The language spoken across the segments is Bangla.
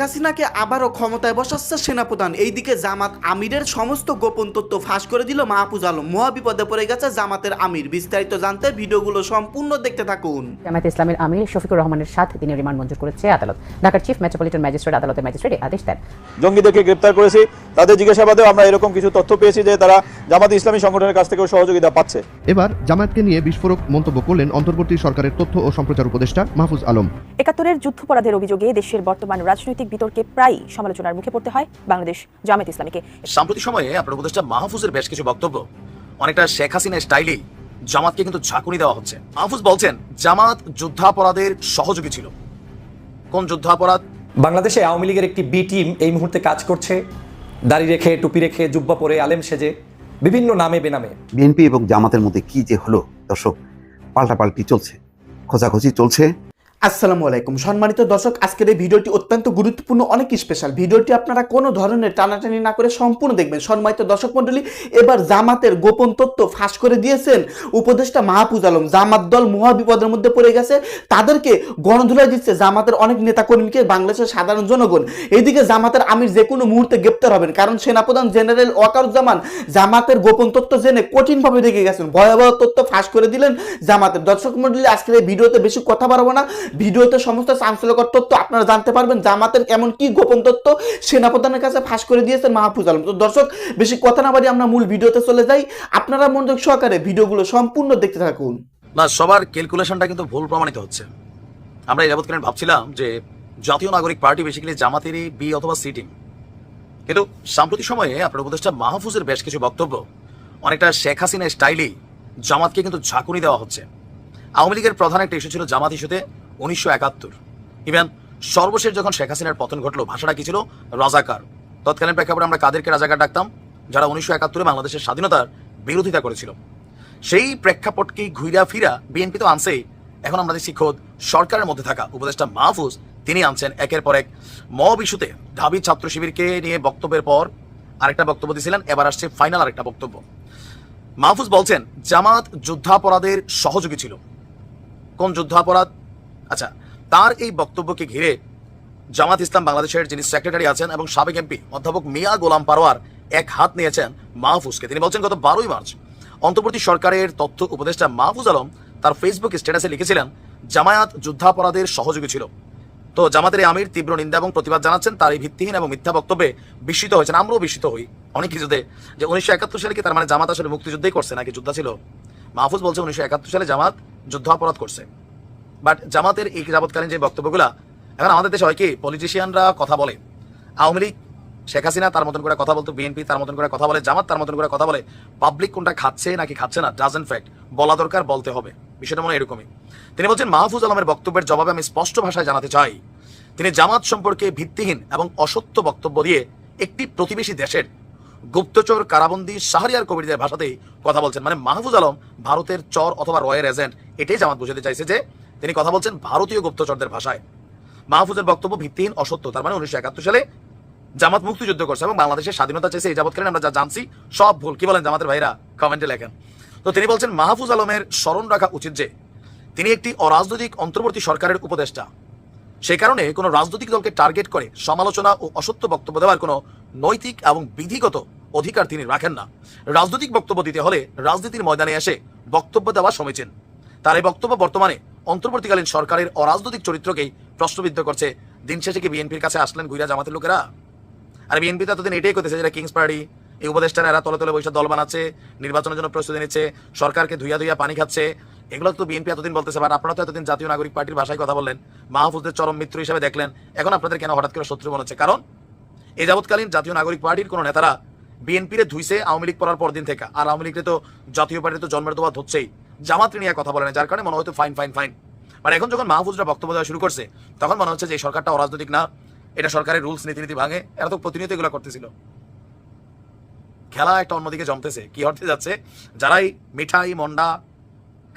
হাসিনাকে আবারও ক্ষমতায় বসাচ্ছে সেনাপ্রধান। এইদিকে জামাত আমিরের সমস্ত গোপন তথ্য ফাঁস করে দিল মাহফুজ আলম। মহা বিপদে পড়ে গেছে জামাতের আমির। বিস্তারিত জানতে ভিডিওগুলো সম্পূর্ণ দেখতে থাকুন। জামায়াত ইসলামের আমির শফিকুর রহমানের সাথে তিনি রিমান্ড মঞ্জুর করেছে আদালত। ঢাকার চিফ মেট্রোপলিটন ম্যাজিস্ট্রেট আদালতের ম্যাজিস্ট্রেট আদেশ দেন। জঙ্গিদেরকে গ্রেপ্তার করেছি। তাদের জিজ্ঞাসাবাদেও আমরা এরকম কিছু তথ্য পেয়েছি যে তারা জামাত ইসলামী সংগঠনের কাছ থেকেও সহযোগিতা পাচ্ছে। এবার জামায়াতকে নিয়ে বিস্ফোরক মন্তব্য করলেন অন্তর্বর্তী সরকারের তথ্য ও সম্প্রচার উপদেষ্টা মাহফুজ আলম। একাত্তরের যুদ্ধাপরাধের অভিযোগে দেশের বর্তমান রাজনৈতিক বিতর্কে প্রায়ই সমালোচনার মুখে পড়তে হয় বাংলাদেশ জামায়াত ইসলামীকে। সাম্প্রতিক সময়ে আপনার উপদেষ্টা মাহফুজের বেশ কিছু বক্তব্য। অনেকটা শেখ হাসিনা স্টাইলেই জামাতকে কিন্তু ঝাঁকুনি দেওয়া হচ্ছে। মাহফুজ বলছেন জামাত যুদ্ধাপরাধের সহযোগী ছিল। কোন যুদ্ধাপরাধ? বাংলাদেশে আওয়ামী লীগের একটি বি টিম এই মুহূর্তে কাজ করছে। দাড়ি রেখে টুপি রেখে জুব্বা পরে আলেম সেজে বিভিন্ন নামে বেনামে। বিএনপি এবং জামাতের মধ্যে কি যে হলো দর্শক পাল্টাপাল্টি চলছে। খোঁজাখুঁজি চলছে। আসসালামু আলাইকুম। সম্মানিত দর্শক, আজকের এই ভিডিওটি অত্যন্ত গুরুত্বপূর্ণ, অনেক স্পেশাল ভিডিওটি আপনারা কোনো ধরনের টানাটানি না করে সম্পূর্ণ দেখবেন। সম্মানিত দর্শক মণ্ডলী, এবার জামাতের গোপন তথ্য ফাঁস করে দিয়েছেন উপদেষ্টা মাহফুজ আলম। জামাত দল মহা বিপদের মধ্যে পড়ে গেছে। তাদেরকে গণধুলাই দিচ্ছে জামাতের অনেক নেতাকর্মীকে বাংলাদেশের সাধারণ জনগণ। এদিকে জামাতের আমির যে কোনো মুহূর্তে গ্রেপ্তার হবেন। কারণ সেনাপ্রধান জেনারেল ওয়াকারুজ্জামান জামাতের গোপন তথ্য জেনে কঠিনভাবে রেগে গেছেন। ভয়াবহ তথ্য ফাঁস করে দিলেন জামাতের। দর্শক মণ্ডলী, আজকের এই ভিডিওতে বেশি কথা বাড়াবো না। ভিডিওতে সমস্ত চাঞ্চল্যকর তথ্য আপনারা জানতে পারবেন, জামাতের এমন কি গোপন তথ্য সেনাপ্রধানের কাছে ফাঁস করে দিয়েছেন মাহফুজ আলম। তো দর্শক, বেশি কথা না বাড়ি আমরা মূল ভিডিওতে চলে যাই। আপনারা মনোযোগ সহকারে ভিডিওগুলো সম্পূর্ণ দেখতে থাকুন। না, সবার ক্যালকুলেশনটা কিন্তু ভুল প্রমাণিত হচ্ছে। আমরা এই যাবৎকালীন ভাবছিলাম যে জাতীয় নাগরিক পার্টি বেসিক্যালি জামাতেরই বি অথবা সি টিম কিন্তু সাম্প্রতিক সময়ে আপনার উপদেষ্টা মাহফুজের বেশ কিছু বক্তব্য, অনেকটা শেখ হাসিনা স্টাইলেই জামাতকে কিন্তু ঝাঁকুনি দেওয়া হচ্ছে। আওয়ামী লীগের প্রধান একটা ইস্যু ছিল জামাত ইস্যুতে উনিশশো একাত্তর। ইভেন সর্বশেষ যখন শেখ হাসিনার পতন ঘটলো, ভাষাটা কি ছিল? রাজাকার। তৎকালীন প্রেক্ষাপটে আমরা কাদেরকে রাজাকার ডাকতাম? যারা উনিশশো একাত্তরে বাংলাদেশের স্বাধীনতার বিরোধিতা করেছিল। সেই প্রেক্ষাপটকে ঘুরা ফিরা বিএনপি তো আনছেই এখন আমরা দেখছি খোদ সরকারের মধ্যে থাকা উপদেষ্টা মাহফুজ, তিনি আনছেন একের পর এক মব ইস্যুতে। ঢাবি ছাত্র শিবিরকে নিয়ে বক্তব্যের পর আরেকটা বক্তব্য দিয়েছিলেন এবার আসছে ফাইনাল আরেকটা বক্তব্য। মাহফুজ বলছেন, জামাত যুদ্ধাপরাধের সহযোগী ছিল। কোন যুদ্ধাপরাধ? আচ্ছা তার এই বক্তব্যকে ঘিরে জামাত ইসলাম বাংলাদেশের যিনি সেক্রেটারি আছেন এবং সাবেক এমপি অধ্যাপক মিয়া গোলাম পারোয়ার এক হাত নিয়েছেন মাহফুজকে। তিনি বলছেন, গত বারোই মার্চ অন্তর্বর্তী সরকারের তথ্য উপদেষ্টা মাহফুজ আলম তার ফেসবুক স্ট্যাটাসে লিখেছিলেন, জামায়াত যুদ্ধাপরাধের সহযোগী ছিল। তো জামাতের আমির তীব্র নিন্দা এবং প্রতিবাদ জানাচ্ছেন, তার এই ভিত্তিহীন এবং মিথ্যা বক্তব্যে বিস্মিত হয়েছেন, আমরাও বিস্মিত হই। অনেক কিছুতে যে উনিশশো একাত্তর সালে কি তার মানে জামাত আসলে মুক্তিযুদ্ধই করছে নাকি যুদ্ধ ছিল? মাহফুজ বলছে, উনিশশো একাত্তর সালে জামাত যুদ্ধাপরাধ করছে। বাট জামাতের এই যাবৎকালীন যে বক্তব্যগুলা, এখন আমাদের দেশে হয় কি পলিটিশিয়ানরা কথা বলে। আওয়ামী লীগ, শেখ হাসিনা তার মতন করে কথা বলতো, বিএনপি তার মতন করে কথা বলে, জামাত তার মতন করে কথা বলে পাবলিক কোনটা খাচ্ছে নাকি খাচ্ছে না ডাজেন্ট ফ্যাক্ট বলা দরকার, বলতে হবে। বিষয়টা মনে হয় এরকমই। তিনি বলছেন, মাহফুজ আলমের বক্তব্যের জবাবে আমি স্পষ্ট ভাষায় জানাতে চাই। তিনি জামাত সম্পর্কে ভিত্তিহীন এবং অসত্য বক্তব্য দিয়ে একটি প্রতিবেশী দেশের গুপ্তচর কারাবন্দি শাহরিয়ার কবিরদের ভাষাতেই কথা বলছেন। মানে মাহফুজ আলম ভারতের চর অথবা রয়ের এজেন্ট, এটাই জামাত বুঝাতে চাইছে যে তিনি কথা বলছেন ভারতীয় গুপ্তচরদের ভাষায়। মাহফুজের বক্তব্য ভিত্তিহীন, অসত্য। তার মানে উনিশশো একাত্তর সালে জামাত মুক্তিযুদ্ধ করছে এবং বাংলাদেশের স্বাধীনতা চেয়েছে এই যাবৎকালীন আমরা যা জানছি, সব ভুল। কি বলেন জামাতের ভাইরা? কমেন্টে লেখেন। তো তিনি বলছেন, মাহফুজ আলমের স্মরণ রাখা উচিত যে, তিনি একটি অরাজনৈতিক অন্তর্বর্তী সরকারের উপদেষ্টা। সেই কারণে কোনো রাজনৈতিক দলকে টার্গেট করে সমালোচনা ও অসত্য বক্তব্য দেওয়ার কোনো নৈতিক এবং বিধিগত অধিকার তিনি রাখেন না। রাজনৈতিক বক্তব্য দিতে হলে রাজনীতির ময়দানে এসে বক্তব্য দেওয়া সমীচীন। তার এই বক্তব্য বর্তমানে অন্তর্বর্তীকালীন সরকারের অরাজনৈতিক চরিত্রকেই প্রশ্নবিদ্ধ করছে। দিন শেষে কি বিএনপির কাছে আসলেন গুইরা জামাতের লোকেরা? আর বিএনপি তো এতদিন এটাই করতেছে যেটা কিংস পার্টি, এই উপদেষ্টারা এরা তলে তলে বৈশাখ দল বানাচ্ছে, নির্বাচনের জন্য প্রস্তুতি নিচ্ছে, সরকারকে ধুইয়া ধুইয়া পানি খাচ্ছে। এগুলো তো বিএনপি এতদিন বলতেছে বাট আপনারা তো এতদিন জাতীয় নাগরিক পার্টির ভাষায় কথা বললেন, মাহফুজদের চরম মিত্র হিসেবে দেখলেন, এখন আপনাদের কেন হঠাৎ করে শত্রু মনে হচ্ছে? কারণ এই যাবৎকালীন জাতীয় নাগরিক পার্টির কোনো নেতারা বিএনপিরে ধুইছে আওয়ামী লীগ পড়ার পর দিন থেকে। আর আওয়ামী লীগকে তো জাতীয় পার্টি তো জন্মের দোয়া হচ্ছেই। জামাত নিয়ে কথা বলেন যার কারণে মনে হয়তো ফাইন ফাইন ফাইন আর এখন যখন মাহফুজরা বক্তব্য দেওয়া শুরু করছে, তখন মনে হচ্ছে যে সরকারটা অরাজনৈতিক না, এটা সরকারের রুলস, নীতিনীতি ভাঙে, এরা তো প্রতিনিয়ত এগুলো করতেছিল। খেলা একটা অন্যদিকে জমতেছে, কি অর্থে যাচ্ছে? যারাই মিঠাই, মন্ডা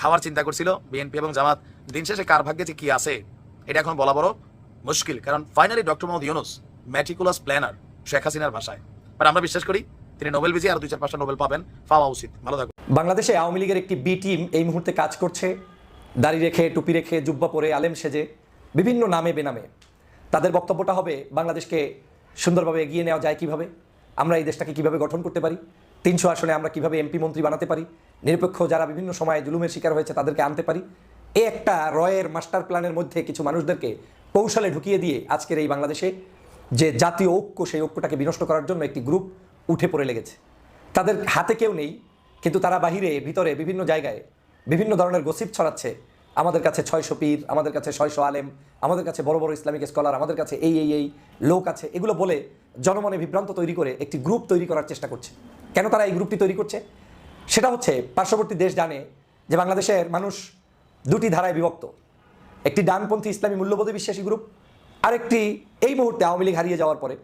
খাওয়ার চিন্তা করছিল, বিএনপি এবং জামাত, দিন শেষে কার ভাগ্যে যে কি আছে, এটা এখন বলা বড় মুশকিল। কারণ finally doctor Mohammad Yunus meticulous planner Sheikh হাসিনার ভাষায়। বাট আমরা বিশ্বাস করি তিনি নোবেল বিজয়ী, আর দুই চার পাঁচটা নোবেল পাবেন। পাওয়া উচিত। ভালো থাকুন। বাংলাদেশে আওয়ামী লীগের একটি বি টিম এই মুহূর্তে কাজ করছে। দাড়ি রেখে, টুপি রেখে, জুব্বা পরে, আলেম সেজে, বিভিন্ন নামে বেনামে। তাদের বক্তব্যটা হবে, বাংলাদেশকে সুন্দরভাবে এগিয়ে নেওয়া যায় কীভাবে? আমরা এই দেশটাকে কীভাবে গঠন করতে পারি? তিনশো আসনে আমরা কীভাবে এমপি মন্ত্রী বানাতে পারি? নিরপেক্ষ যারা বিভিন্ন সময়ে জুলুমের শিকার হয়েছে, তাদেরকে আনতে পারি? এ একটা রয়ের মাস্টার প্ল্যানের মধ্যে কিছু মানুষদেরকে কৌশলে ঢুকিয়ে দিয়ে আজকের এই বাংলাদেশে যে জাতীয় ঐক্য, সেই ঐক্যটাকে বিনষ্ট করার জন্য একটি গ্রুপ উঠে পড়ে লেগেছে। তাদের হাতে কেউ নেই, কিন্তু তারা বাহিরে, ভিতরে, বিভিন্ন জায়গায় বিভিন্ন ধরনের গসিপ ছড়াচ্ছে। আমাদের কাছে ছয়শো পীর, আমাদের কাছে ছয়শো আলেম, আমাদের কাছে বড় বড় ইসলামিক স্কলার, আমাদের কাছে এই এই এই লোক আছে। এগুলো বলে জনমনে বিভ্রান্ত তৈরি করে একটি গ্রুপ তৈরি করার চেষ্টা করছে। কেন তারা এই গ্রুপটি তৈরি করছে? সেটা হচ্ছে, পার্শ্ববর্তী দেশ জানে যে বাংলাদেশের মানুষ দুটি ধারায় বিভক্ত। একটি ডানপন্থী ইসলামী মূল্যবোধে বিশ্বাসী গ্রুপ আরেকটি, এই মুহূর্তে আওয়ামী লীগ হারিয়ে যাওয়ার পরে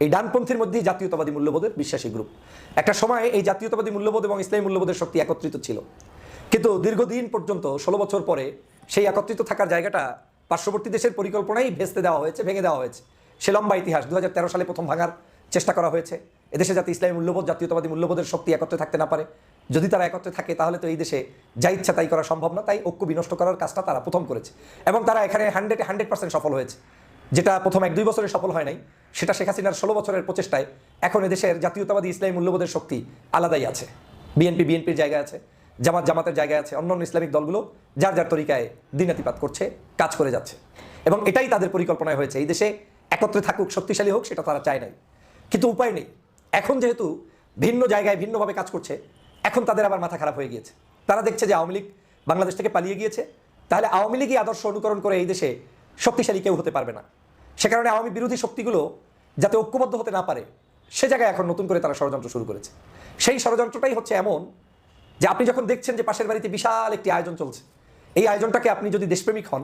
এই ডানপন্থীর মধ্যেই জাতীয়তাবাদী মূল্যবোধের বিশ্বাসী গ্রুপ একটা সময় এই জাতীয়তাবাদী মূল্যবোধ এবং ইসলামী মূল্যবোধের শক্তি একত্রিত ছিল। কিন্তু দীর্ঘদিন পর্যন্ত, ষোলো বছর পরে সেই একত্রিত থাকার জায়গাটা পার্শ্ববর্তী দেশের পরিকল্পনাই ভেস্তে দেওয়া হয়েছে, ভেঙে দেওয়া হয়েছে। সে লম্বা ইতিহাস দু হাজার তেরো সালে প্রথম ভাঙার চেষ্টা করা হয়েছে। এদেশে যাতে ইসলামী মূল্যবোধ, জাতীয়তাবাদী মূল্যবোধের শক্তি একত্রে থাকতে না পারে, যদি তারা একত্রে থাকে, তাহলে তো এই দেশে যা ইচ্ছা তাই করা সম্ভব না, তাই ঐক্য বিনষ্ট করার কাজটা তারা প্রথম করেছে। এবং তারা এখানে হান্ড্রেড হান্ড্রেড পার্সেন্ট সফল হয়েছে। যেটা প্রথম এক দুই বছরে সফল হয় নাই, সেটা শেখ হাসিনার ষোলো বছরের প্রচেষ্টায় এখন এদেশের জাতীয়তাবাদী ইসলামী মূল্যবোধের শক্তি আলাদাই আছে। বিএনপি বিএনপির জায়গায় আছে, জামাত জামাতের জায়গায় আছে, অন্যান্য ইসলামিক দলগুলো যার যার তরিকায় দিনাতিপাত করছে, কাজ করে যাচ্ছে। এবং এটাই তাদের পরিকল্পনায় হয়েছে। এই দেশে একত্রে থাকুক, শক্তিশালী হোক, সেটা তারা চায় নাই। কিন্তু উপায় নেই। এখন যেহেতু ভিন্ন জায়গায় ভিন্নভাবে কাজ করছে, এখন তাদের আবার মাথা খারাপ হয়ে গিয়েছে। তারা দেখছে যে আওয়ামী লীগ বাংলাদেশ থেকে পালিয়ে গিয়েছে, তাহলে আওয়ামী লীগই আদর্শ অনুকরণ করে এই দেশে শক্তিশালী কেউ হতে পারবে না। সে কারণে আওয়ামী বিরোধী শক্তিগুলো যাতে ঐক্যবদ্ধ হতে না পারে, সে জায়গায় এখন নতুন করে তারা ষড়যন্ত্র শুরু করেছে। সেই ষড়যন্ত্রটাই হচ্ছে এমন যে আপনি যখন দেখছেন যে পাশের বাড়িতে বিশাল একটি আয়োজন চলছে, এই আয়োজনটাকে আপনি যদি দেশপ্রেমিক হন,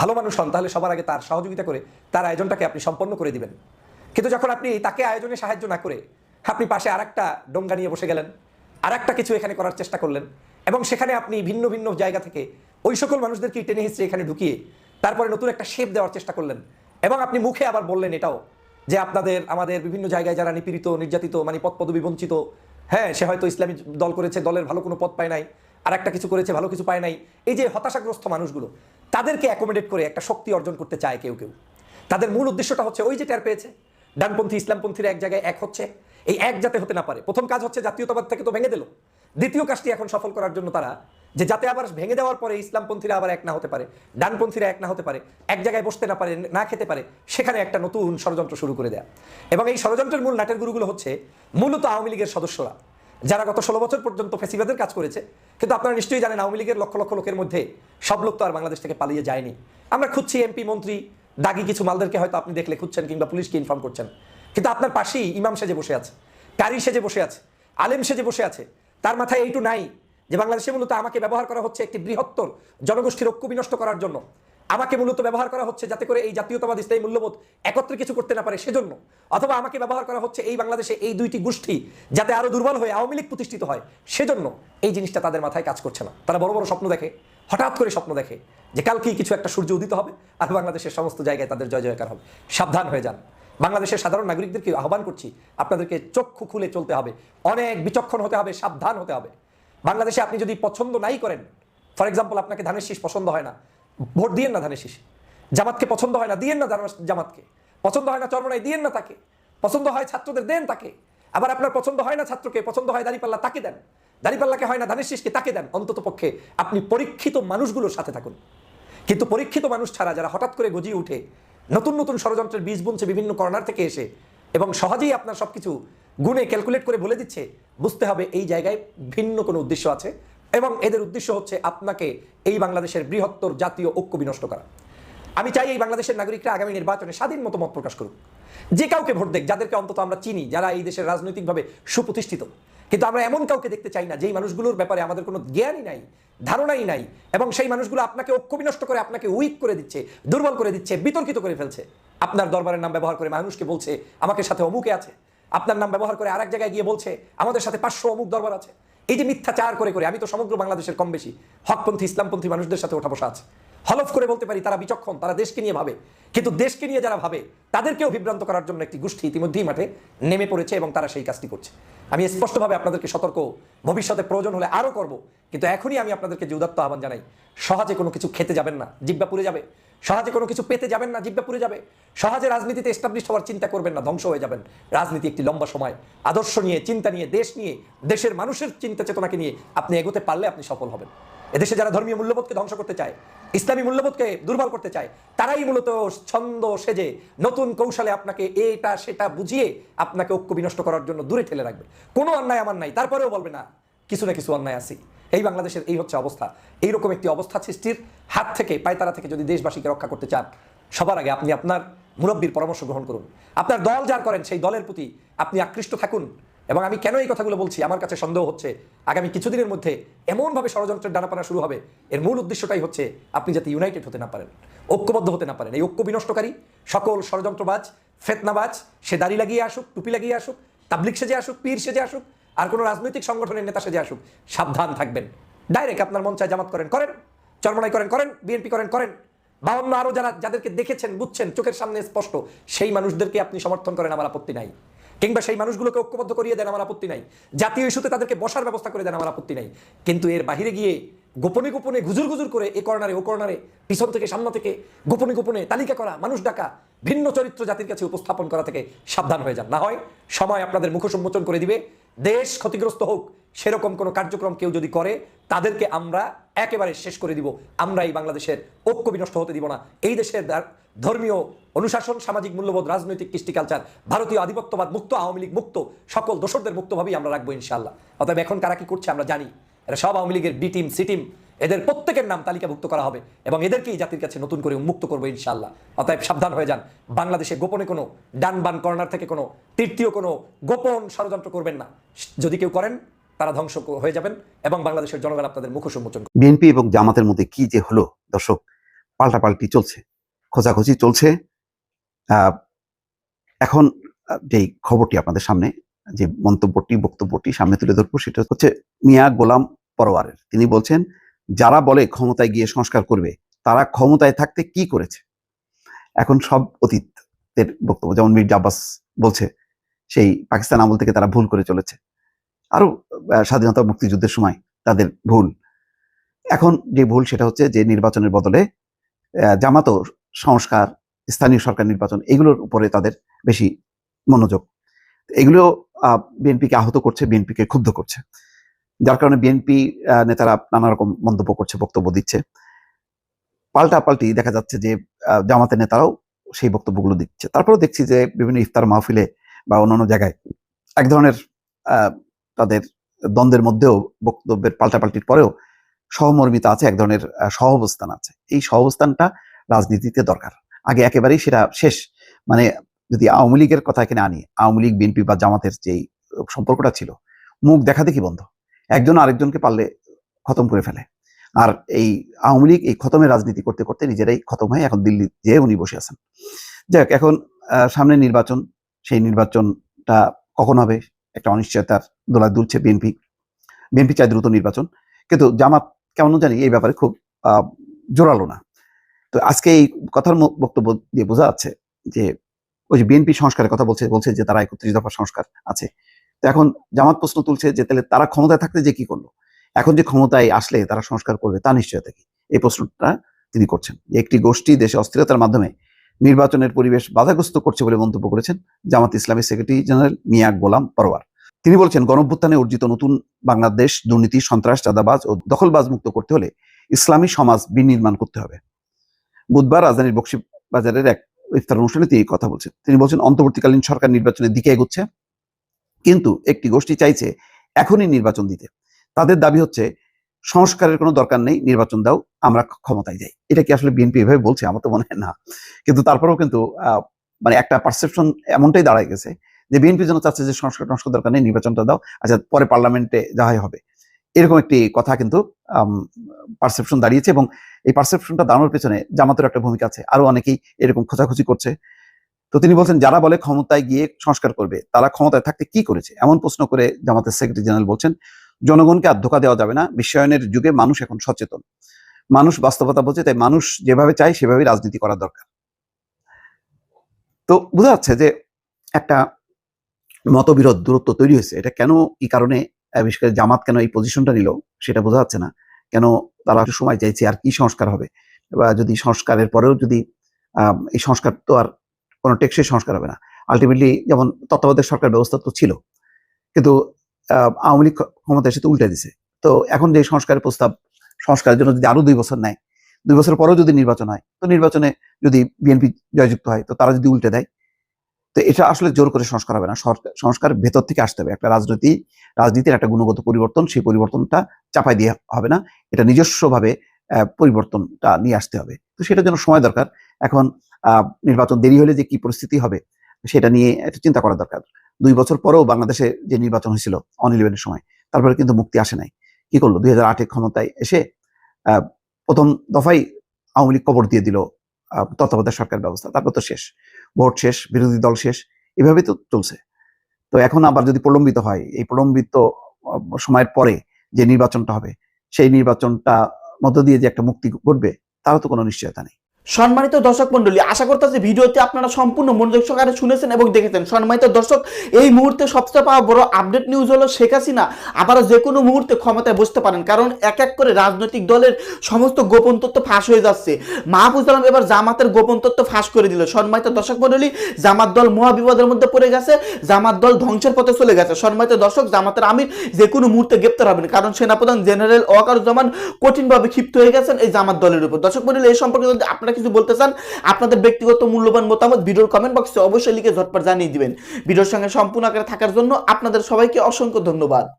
ভালো মানুষ হন, তাহলে সবার আগে তার সহযোগিতা করে তার আয়োজনটাকে আপনি সম্পন্ন করে দিবেন। কিন্তু যখন আপনি তাকে আয়োজনে সাহায্য না করে আপনি পাশে আর একটা ডোঙ্গা নিয়ে বসে গেলেন আর একটা কিছু এখানে করার চেষ্টা করলেন এবং সেখানে আপনি ভিন্ন ভিন্ন জায়গা থেকে ওই সকল মানুষদেরকে টেনে হিসেবে এখানে ঢুকিয়ে তারপরে নতুন একটা শেপ দেওয়ার চেষ্টা করলেন এবং আপনি মুখে আবার বললেন এটাও, যে আপনাদের, আমাদের বিভিন্ন জায়গায় যারা নিপীড়িত, নির্যাতিত মানে পদ পদবি বঞ্চিত হ্যাঁ সে হয়তো ইসলামী দল করেছে, দলের ভালো কোনো পদ পায় নাই আর একটা কিছু করেছে, ভালো কিছু পায় নাই। এই যে হতাশাগ্রস্ত মানুষগুলো, তাদেরকে অ্যাকোমোডেট করে একটা শক্তি অর্জন করতে চায় কেউ কেউ। তাদের মূল উদ্দেশ্যটা হচ্ছে, ওই যে টের পেয়েছে, ডানপন্থী, ইসলামপন্থীরা এক জায়গায় এক হচ্ছে, এই এক যাতে হতে না পারে। প্রথম কাজ হচ্ছে জাতীয়তাবাদ থেকে তো ভেঙে দিল। দ্বিতীয় কাজটি এখন সফল করার জন্য তারা যে যাতে আবার ভেঙে দেওয়ার পরে ইসলামপন্থীরা আবার এক না হতে পারে, ডানপন্থীরা এক না হতে পারে, এক জায়গায় বসতে না পারে, না খেতে পারে, সেখানে একটা নতুন ষড়যন্ত্র শুরু করে দেয়া। এবং এই ষড়যন্ত্রের মূল নাটের গুরুগুলো হচ্ছে মূলত আওয়ামী লীগের সদস্যরা, যারা গত ষোলো বছর পর্যন্ত ফেসিবাদের কাজ করেছে। কিন্তু আপনারা নিশ্চয়ই জানেন আওয়ামী লীগের লক্ষ লক্ষ লোকের মধ্যে সব লোক তো আর বাংলাদেশ থেকে পালিয়ে যায়নি। আমরা খুঁজছি এমপি, মন্ত্রী, দাগি কিছু মালদেরকে হয়তো আপনি দেখলে খুঁজছেন কিংবা পুলিশকে ইনফর্ম করছেন। কিন্তু আপনার পাশেই ইমাম সেজে বসে আছে, কারি সেজে বসে আছে, আলেম সেজে বসে আছে, তার মাথায় এইটু নাই। যে বাংলাদেশে মূলত আমাকে ব্যবহার করা হচ্ছে একটি বৃহত্তর জনগোষ্ঠীর ঐক্য বিনষ্ট করার জন্য। আমাকে মূলত ব্যবহার করা হচ্ছে যাতে করে এই জাতীয়তাবাদ ইসলামী মূল্যবোধ একত্রে কিছু করতে না পারে সেজন্য। অথবা আমাকে ব্যবহার করা হচ্ছে এই বাংলাদেশে এই দুইটি গোষ্ঠী যাতে আরও দুর্বল হয়ে আওয়ামী লীগ প্রতিষ্ঠিত হয় সেজন্য এই জিনিসটা তাদের মাথায় কাজ করছে না। তারা বড় বড় স্বপ্ন দেখে, হঠাৎ করে স্বপ্ন দেখে যে কালকেই কিছু একটা সূর্য উদিত হবে আর বাংলাদেশের সমস্ত জায়গায় তাদের জয় জয়কার হবে। সাবধান হয়ে যান। বাংলাদেশের সাধারণ নাগরিকদেরকে আহ্বান করছি, আপনাদেরকে চক্ষু খুলে চলতে হবে, অনেক বিচক্ষণ হতে হবে, সাবধান হতে হবে। বাংলাদেশে আপনি যদি পছন্দ নাই করেন ফর এক্সাম্পল আপনাকে ধানের শীষ পছন্দ হয় না, ভোট দিয়েন না ধানের শীষ। জামাতকে পছন্দ হয় না, দিয়েন না জামাতকে। পছন্দ হয় না চরমনাই, দিয়েন না তাকে। পছন্দ হয় ছাত্রদের, দেন তাকে। আবার আপনার পছন্দ হয় না ছাত্রকে, পছন্দ হয় দাঁড়িপাল্লা, তাকে দেন। দাঁড়িপাল্লাকে হয় না ধানের শীষকে তাকে দেন। অন্তত পক্ষে আপনি পরীক্ষিত মানুষগুলোর সাথে থাকুন। কিন্তু পরীক্ষিত মানুষ ছাড়া যারা হঠাৎ করে গজিয়ে উঠে, নতুন নতুন ষড়যন্ত্রের বীজ বুনছে বিভিন্ন কর্নার থেকে এসে, এবং সহজেই আপনার সব কিছু গুণে ক্যালকুলেট করে বলে দিচ্ছে, বুঝতে হবে এই জায়গায় ভিন্ন কোনো উদ্দেশ্য আছে এবং এদের উদ্দেশ্য হচ্ছে আপনাকে এই বাংলাদেশের বৃহত্তর জাতীয় ঐক্য বিনষ্ট করা। আমি চাই এই বাংলাদেশের নাগরিকরা আগামী নির্বাচনে স্বাধীন মতো মত প্রকাশ করুক। যে কাউকে ভোট দেখ, যাদেরকে অন্তত আমরা চিনি, যারা এই দেশের রাজনৈতিকভাবে সুপ্রতিষ্ঠিত। কিন্তু আমরা এমন কাউকে দেখতে চাই না, যেই মানুষগুলোর ব্যাপারে আমাদের কোনো জ্ঞানই নাই, ধারণাই নাই, এবং সেই মানুষগুলো আপনাকে ঐক্য বিনষ্ট করে, আপনাকে উইক করে দিচ্ছে, দুর্বল করে দিচ্ছে, বিতর্কিত করে ফেলছে। আপনার দরবারের নাম ব্যবহার করে মানুষকে বলছে, আমাকে সাথে অমুকে আছে। আপনার নাম ব্যবহার করে আরেক জায়গায় গিয়ে বলছে, আমাদের সাথে পাঁচশো অমুক দরবার আছে। এই যে মিথ্যাচার করে করে, আমি তো সমগ্র বাংলাদেশের কম বেশি, হকপন্থী, ইসলামপন্থী মানুষদের সাথে ওঠা বসা আছে। হলফ করে বলতে পারি, তারা বিচক্ষণ, তারা দেশকে নিয়ে ভাবে। কিন্তু দেশকে নিয়ে যারা ভাবে, তাদেরকেও বিভ্রান্ত করার জন্য একটি গোষ্ঠী ইতিমধ্যেই মাঠে নেমে পড়েছে এবং তারা সেই কাজটি করছে। আমি স্পষ্টভাবে আপনাদেরকে সতর্ক, ভবিষ্যতে প্রয়োজন হলে আরও করব, কিন্তু এখনই আমি আপনাদেরকে যে উদাত্ত আহ্বান জানাই, সহজে কোনো কিছু খেতে যাবেন না জিব্বা পুড়ে যাবে। সহজে কোনো কিছু পেতে যাবেন না জিব্বা পুড়ে যাবে। সহজে রাজনীতিতে এস্টাবলিশ হওয়ার চিন্তা করবেন না, ধ্বংস হয়ে যাবেন। রাজনীতি একটি লম্বা সময়। আদর্শ নিয়ে, চিন্তা নিয়ে, দেশ নিয়ে, দেশের মানুষের চিন্তা চেতনাকে নিয়ে আপনি এগোতে পারলে আপনি সফল হবেন। এদেশে যারা ধর্মীয় মূল্যবোধকে ধ্বংস করতে চায়, ইসলামী মূল্যবোধকে দুর্বল করতে চায়, তারাই মূলত ছন্দ সেজে নতুন কৌশলে আপনাকে এটা সেটা বুঝিয়ে আপনাকে ঐক্য বিনষ্ট করার জন্য দূরে ঠেলে রাখবে। কোনো অন্যায় আমার নাই, তারপরেও বলবে না, কিছু না কিছু অন্যায় আছে এই বাংলাদেশের এই হচ্ছে অবস্থা। এইরকম একটি অবস্থা সৃষ্টির হাত থেকে, পায়তারা থেকে যদি দেশবাসীকে রক্ষা করতে চান, সবার আগে আপনি আপনার মুরব্বীর পরামর্শ গ্রহণ করুন। আপনার দল যার করেন, সেই দলের প্রতি আপনি আকৃষ্ট থাকুন। এবং আমি কেন এই কথাগুলো বলছি, আমার কাছে সন্দেহ হচ্ছে, আগামী কিছুদিনের মধ্যে এমনভাবে ষড়যন্ত্রের ডানাপানা শুরু হবে, এর মূল উদ্দেশ্যটাই হচ্ছে আপনি যাতে ইউনাইটেড হতে না পারেন, ঐক্যবদ্ধ হতে না পারেন। এই ঐক্য বিনষ্টকারী, সকল ষড়যন্ত্রবাজ, ফেতনাবাজ, সে দাড়ি লাগিয়ে আসুক, টুপি লাগিয়ে আসুক, তাবলিক সেজে আসুক, পীর সেজে আসুক আর কোনো রাজনৈতিক সংগঠনের নেতা সেজে আসুক, সাবধান থাকবেন। ডাইরেক্ট আপনার মন চায় জামাত করেন করেন। চরমনাই করেন করেন। বিএনপি করেন করেন। বা অন্য আরও যারা, যাদেরকে দেখেছেন, বুঝছেন, চোখের সামনে স্পষ্ট, সেই মানুষদেরকে আপনি সমর্থন করেন, আমার আপত্তি নাই। কিংবা সেই মানুষগুলোকে ঐক্যবদ্ধ করিয়ে দেন, আমার আপত্তি নাই। জাতীয় ইস্যুতে তাদেরকে বসার ব্যবস্থা করে দেন, আমার আপত্তি নাই। কিন্তু এর বাহিরে গিয়ে গোপনে গোপনে গুজুর গুজুর করে এ কর্নারে, ও কর্নারে, পিছন থেকে, সামনে থেকে, গোপনে গোপনে তালিকা করা, মানুষ ডাকা, ভিন্ন চরিত্র জাতির কাছে উপস্থাপন করা থেকে সাবধান হয়ে যান। না হয় সময় আপনাদের মুখ সম্মোচন করে দিবে দেশ ক্ষতিগ্রস্ত হোক, সেরকম কোনো কার্যক্রম কেউ যদি করে, তাদেরকে আমরা একেবারে শেষ করে দিব। আমরা এই বাংলাদেশের ঐক্য বিনষ্ট হতে দিব না। এই দেশের ধর্মীয় অনুশাসন, সামাজিক মূল্যবোধ, রাজনৈতিক কৃষ্টি কালচার ভারতীয় আধিপত্যবাদ, মুক্ত আওয়ামী লীগ মুক্ত, সকল দোষরদের মুক্তভাবেই আমরা রাখব ইনশাল্লাহ অতএব এখন কারা কি করছে আমরা জানি। এরা সব আওয়ামী লীগের বি টিম সি টিম এদের প্রত্যেকের নাম তালিকাভুক্ত করা হবে এবং এদেরকেই জাতির কাছে নতুন করে উন্মুক্ত করব ইনশাল্লাহ অতএব সাবধান হয়ে যান। বাংলাদেশে গোপনে কোনো ডান বান কর্নার থেকে কোনো তৃতীয় কোনো গোপন ষড়যন্ত্র করবেন না। যদি কেউ করেন, তারা ধ্বংস হয়ে যাবেন এবং বাংলাদেশের জনগণ আপনাদের মুখ করবে। বিএনপি এবং জামাতের মধ্যে কি যে হলো, দর্শক, পাল্টাপাল্টি চলছে, খোঁজাখুঁজি চলছে। এখন যেই খবরটি আপনাদের সামনে, যে মন্তব্যটি, বক্তব্যটি সামনে তুলে ধরবো, সেটা হচ্ছে মিয়া গোলাম পরোয়ারের তিনি বলছেন যারা বলে ক্ষমতায় গিয়ে সংস্কার করবে তারা ক্ষমতায় থাকতে কি করেছে? এখন সব অতীতের বক্তব্য যেমন মির্জা আব্বাস বলছে সেই পাকিস্তান আমল থেকে তারা ভুল করে চলেছে। আরও আহ, স্বাধীনতা মুক্তিযুদ্ধের সময় তাদের ভুল। এখন যে ভুল সেটা হচ্ছে যে নির্বাচনের বদলে আহ, জামাতও সংস্কার স্থানীয় সরকার নির্বাচন এগুলোর উপরে তাদের বেশি মনোযোগ। এগুলো বিএনপিকে আহত করছে বিএনপিকে ক্ষুব্ধ করছে। যার কারণে বিএনপি নেতারা নানা রকম মন্তব্য করছে, বক্তব্য দিচ্ছে। পাল্টা পাল্টি দেখা যাচ্ছে যে জামাতের নেতারাও সেই বক্তব্যগুলো দিচ্ছে। তারপরেও দেখছি যে, বিভিন্ন ইফতার মাহফিলে বা অন্যান্য জায়গায় এক ধরনের তাদের দ্বন্দ্বের মধ্যেও বক্তব্যের পাল্টাপাল্টির পরেও সহমর্মিতা আছে, এক ধরনের সহাবস্থান আছে। এই সহাবস্থানটা রাজনীতিতে দরকার। আগে একেবারেই সেটা শেষ। মানে যদি আওয়ামী লীগের কথা এখানে আনি, আওয়ামী লীগ বিএনপি বা জামাতের যেই সম্পর্কটা ছিল, মুখ দেখা দেখি বন্ধ? একজন আরেকজনকে পারলে খতম করে ফেলে। আর এই আওয়ামী লীগ এই খতমের রাজনীতি করতে করতে নিজেরাই খতম হয়ে এখন দিল্লি যেয়ে উনি বসে আছেন। যাক, এখন সামনে নির্বাচন, সেই নির্বাচনটা কখন হবে? একটা অনিশ্চয়তার দোলা দুলছে বিএনপি। বিএনপি চায় দ্রুত নির্বাচন। কিন্তু জামাত কেমন জানি এই ব্যাপারে খুব জোরালো না। তো আজকে এই কথার বক্তব্য দিয়ে বোঝা যাচ্ছে যে, ওই যে বিএনপি সংস্কারের কথা বলছে বলছে যে তারা একত্রিশ দফা সংস্কার আছে। এখন জামাত প্রশ্ন তুলছে যে, তাহলে তারা ক্ষমতায় থাকতে যে কি করল? এখন যে ক্ষমতায় আসলে তারা সংস্কার করবে, তা নিশ্চয়তা কি? এই প্রশ্নটা তিনি করছেন। একটি গোষ্ঠী দেশে অস্থিরতার মাধ্যমে নির্বাচনের পরিবেশ বাধাগ্রস্ত করছে বলে মন্তব্য করেছেন জামাত ইসলামী সেক্রেটারি জেনারেল মিয়া গোলাম পরোয়ার তিনি বলছেন গণভ্যুত্থানে অর্জিত নতুন বাংলাদেশ, দুর্নীতি, সন্ত্রাস, চাঁদাবাজ ও দখলবাজ মুক্ত করতে হলে ইসলামী সমাজ বিনির্মাণ করতে হবে। বুধবার রাজধানীর বক্সি বাজারের এক ইফতার অনুষ্ঠানে তিনি কথা বলছেন। তিনি বলছেন, অন্তর্বর্তীকালীন সরকার নির্বাচনের দিকে এগোচ্ছে। কিন্তু একটি গোষ্ঠী চাইছে এখনই নির্বাচন দিতে। তাদের দাবি হচ্ছে, সংস্কারের কোনো দরকার নেই, নির্বাচন দাও, আমরা ক্ষমতায় যাই। এটা কি আসলে বিএনপি এভাবে বলছে? আমার তো মনে হয় না। কিন্তু তারপরেও কিন্তু মানে একটা পারসেপশন এমনটাই দাঁড়ায় গেছে যে বিএনপি যেন চাচ্ছে যে সংস্কার টংস্কার দরকার নেই, নির্বাচনটা দাও আচ্ছা পরে পার্লামেন্টে যাহাই হবে। এরকম একটি কথা কিন্তু পারসেপশন দাঁড়িয়েছে এবং এই পারসেপশনটা দাঁড়ানোর পেছনে জামাতের একটা ভূমিকা আছে। আরও অনেকেই এরকম খোঁজাখুঁজি করছে। তো তিনি বলছেন, যারা বলে ক্ষমতায় গিয়ে সংস্কার করবে, তারা ক্ষমতায় থাকতে কি করেছে? এমন প্রশ্ন করে জামাতের সেক্রেটারি জেনারেল বলছেন, জনগণকে আর ধোকা দেওয়া যাবে না। বিশ্বায়নের যুগে মানুষ এখন সচেতন। মানুষ বাস্তবতা বলছে, তাই মানুষ যেভাবে চায়, সেভাবেই রাজনীতি করা দরকার। তো বোঝা যাচ্ছে যে একটা মতবিরোধ দূরত্ব তৈরি হয়েছে। এটা কেন কি কারণে, বিশেষ করে জামাত কেন এই পজিশনটা নিল, সেটা বোঝা যাচ্ছে না। কেন তারা সময় চাইছে, আর কি সংস্কার হবে? বা যদি সংস্কারের পরেও যদি এই সংস্কার তো আর কোনো টেকসই সংস্কার হবে না। আলটিমেটলি যেমন তত্ত্বাবধায়ক সরকার ব্যবস্থা তো ছিল, কিন্তু আওয়ামী লীগ ক্ষমতা এসে তো উল্টে দিছে। তো এখন যে সংস্কারের প্রস্তাব, সংস্কারের জন্য যদি আরও দুই বছর নেয়, দুই বছর পরেও যদি নির্বাচন হয়, তো নির্বাচনে যদি বিএনপি জয়যুক্ত হয়, তো তারা যদি উল্টে দেয়, তো এটা আসলে জোর করে সংস্কার হবে না। সংস্কার ভেতর থেকে আসতে হবে। একটা রাজনীতি, রাজনীতির একটা গুণগত পরিবর্তন, সেই পরিবর্তনটা চাপাই দিয়ে হবে না। এটা নিজস্বভাবে পরিবর্তনটা নিয়ে আসতে হবে। তো সেটার জন্য সময় দরকার। এখন নির্বাচন দেরি হলে যে কি পরিস্থিতি হবে, সেটা নিয়ে একটা চিন্তা করা দরকার। দুই বছর পরেও বাংলাদেশে যে নির্বাচন হয়েছিল অন ইলেভেনের সময়, তারপরে কিন্তু মুক্তি আসে নাই। কি করল? দুই হাজার ক্ষমতায় এসে প্রথম দফাই আওয়ামী লীগ কবর দিয়ে দিল তত্ত্বাবধায়ক সরকার ব্যবস্থা। তারপর তো শেষ। ভোট শেষ, বিরোধী দল শেষ এভাবেই তো চলছে। তো এখন আবার যদি প্রলম্বিত হয়, এই প্রলম্বিত সময়ের পরে যে নির্বাচনটা হবে, সেই নির্বাচনটা মধ্য দিয়ে যে একটা মুক্তি ঘটবে, তারও তো কোনো নিশ্চয়তা নেই। সম্মানিত দর্শক মন্ডলী আশা করতেছি ভিডিওতে আপনারা সম্পূর্ণ মনোযোগ সহকারে শুনেছেন এবং দেখেছেন। সম্মানিত দর্শক, এই মুহূর্তে সবচেয়ে পাওয়া বড় আপডেট নিউজ হলো শেখ হাসিনা। আবারও যে কোনো মুহূর্তে ক্ষমতায় বসতে পারেন, কারণ এক এক করে রাজনৈতিক দলের সমস্ত গোপন তথ্য ফাঁস হয়ে যাচ্ছে। মাহফুজ আলম এবার জামাতের গোপন তথ্য ফাঁস করে দিল। সম্মানিত দর্শক মন্ডলী জামাত দল মহাবিপদের মধ্যে পড়ে গেছে, জামাত দল ধ্বংসের পথে চলে গেছে। সম্মানিত দর্শক, জামাতের আমির যে কোনো মুহূর্তে গ্রেপ্তার হবেন, কারণ সেনাপ্রধান জেনারেল ওয়াকারুজ্জামান কঠিনভাবে ক্ষিপ্ত হয়ে গেছেন এই জামাত দলের উপর। দর্শক মন্ডলী এই সম্পর্কে যদি আপনারা কিছু বলতে চান, আপনাদের ব্যক্তিগত মূল্যবান মতামত ভিডিওর কমেন্ট বক্সে অবশ্যই লিখে ঝটপট জানিয়ে দিবেন। ভিডিওর সঙ্গে সম্পূর্ণ আকারে থাকার জন্য আপনাদের সবাইকে অসংখ্য ধন্যবাদ।